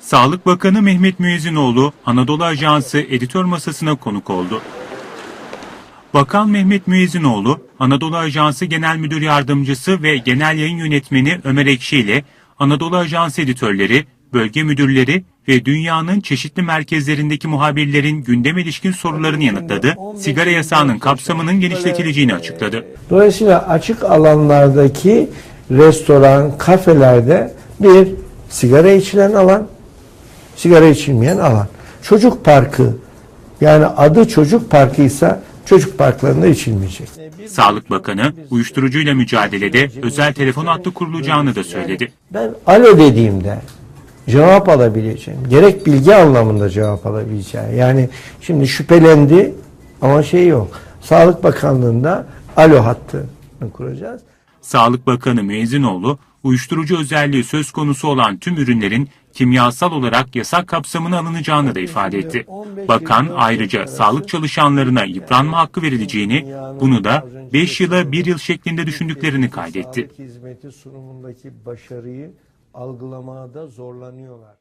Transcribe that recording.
Sağlık Bakanı Mehmet Müezzinoğlu Anadolu Ajansı editör masasına konuk oldu. Bakan Mehmet Müezzinoğlu, Anadolu Ajansı Genel Müdür Yardımcısı ve Genel Yayın Yönetmeni Ömer Ekşi ile Anadolu Ajansı editörleri, bölge müdürleri ve dünyanın çeşitli merkezlerindeki muhabirlerin gündem ilişkin sorularını yanıtladı, sigara yasağının kapsamının genişletileceğini açıkladı. Dolayısıyla açık alanlardaki restoran, kafelerde bir sigara içilen alan, sigara içilmeyen alan. Çocuk parkı yani adı çocuk parkıysa çocuk parklarında içilmeyecek. Sağlık Bakanı, uyuşturucuyla mücadelede özel telefon hattı kurulacağını da söyledi. Ben alo dediğimde cevap alabileceğim. Gerek bilgi anlamında cevap alabileceğim. Yani şimdi şüphelendi ama şey yok. Sağlık Bakanlığı'nda alo hattını kuracağız. Sağlık Bakanı Müezzinoğlu, uyuşturucu özelliği söz konusu olan tüm ürünlerin kimyasal olarak yasak kapsamına alınacağını da ifade etti. Bakan ayrıca sağlık çalışanlarına yıpranma hakkı verileceğini, bunu da 5 yıla 1 yıl şeklinde düşündüklerini kaydetti. Hizmeti sunumundaki başarıyı algılamada zorlanıyorlar.